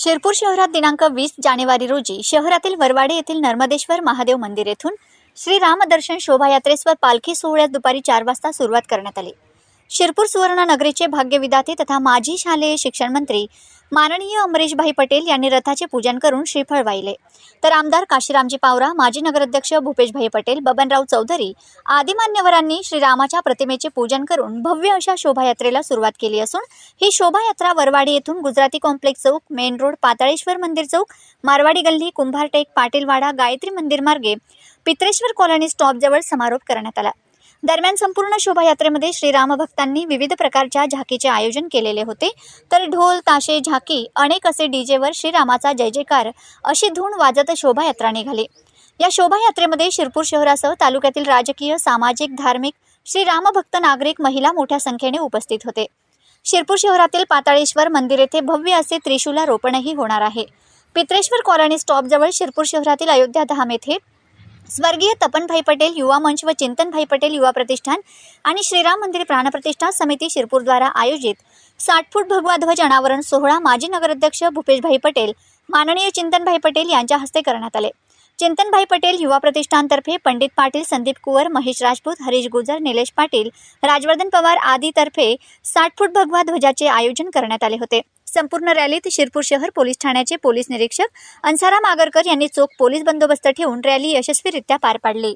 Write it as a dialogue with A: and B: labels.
A: शिरपूर शहरात दिनांक वीस जानेवारी रोजी शहरातील वरवाडे येथील नर्मदेश्वर महादेव मंदिर येथून श्री रामदर्शन शोभायात्रेस व पालखी सोहळ्यात दुपारी चार वाजता सुरुवात करण्यात आली. शिरपूर सुवर्णनगरीचे नगरीचे तथा माजी शालेय शिक्षण मंत्री माननीय अमरीशभाई पटेल यांनी रथाचे पूजन करून श्रीफळ वाहिले तर आमदार काशीरामजी पावरा माजी नगराध्यक्ष भूपेशभाई पटेल बबनराव चौधरी आदी मान्यवरांनी श्रीरामाच्या प्रतिमेचे पूजन करून भव्य अशा शोभायात्रेला सुरुवात केली असून ही शोभायात्रा वरवाडी येथून गुजराती कॉम्प्लेक्स चौक मेन रोड पाताळेश्वर मंदिर चौक मारवाडी गल्ली कुंभारटेक पाटीलवाडा गायत्री मंदिर मार्गे पित्रेश्वर कॉलनी स्टॉपजवळ समारोप करण्यात आला. दरम्यान संपूर्ण शोभायात्रेमध्ये श्रीराम भक्तांनी विविध प्रकारच्या झाकीचे आयोजन केलेले होते. तर ढोल ताशे झाकी अनेक असे डीजेवर श्रीरामाचा जय जयकार अशी धून वाजत शोभायात्रा निघाली. या शोभायात्रेमध्ये शिरपूर शहरासह तालुक्यातील राजकीय सामाजिक धार्मिक श्रीरामभक्त नागरिक महिला मोठ्या संख्येने उपस्थित होते. शिरपूर शहरातील पाताळेश्वर मंदिर येथे भव्य असे त्रिशूला रोपणही होणार आहे. पित्रेश्वर कॉलनी स्टॉपजवळ शिरपूर शहरातील अयोध्या धाम येथे स्वर्गीय तपनभाई पटेल युवा मंच व चिंतनभाई पटेल युवा प्रतिष्ठान आणि श्रीराम मंदिर प्राणप्रतिष्ठा समिती शिरपूरद्वारा आयोजित साठ फूट भगवा ध्वज अनावरण सोहळा माजी नगराध्यक्ष भूपेशभाई पटेल माननीय चिंतनभाई पटेल यांच्या हस्ते करण्यात आले. चिंतनभाई पटेल युवा प्रतिष्ठानतर्फे पंडित पाटील संदीप कुवर महेश राजपूत हरीश गुजर निलेश पाटील राजवर्धन पवार आदीतर्फे साठ फूट भगवा ध्वजाचे आयोजन करण्यात आले होते. संपूर्ण रॅलीत शिरपूर शहर पोलीस ठाण्याचे पोलीस निरीक्षक अन्साराम आगरकर यांनी चोख पोलीस बंदोबस्त ठेवून रॅली यशस्वीरित्या पार पाडली.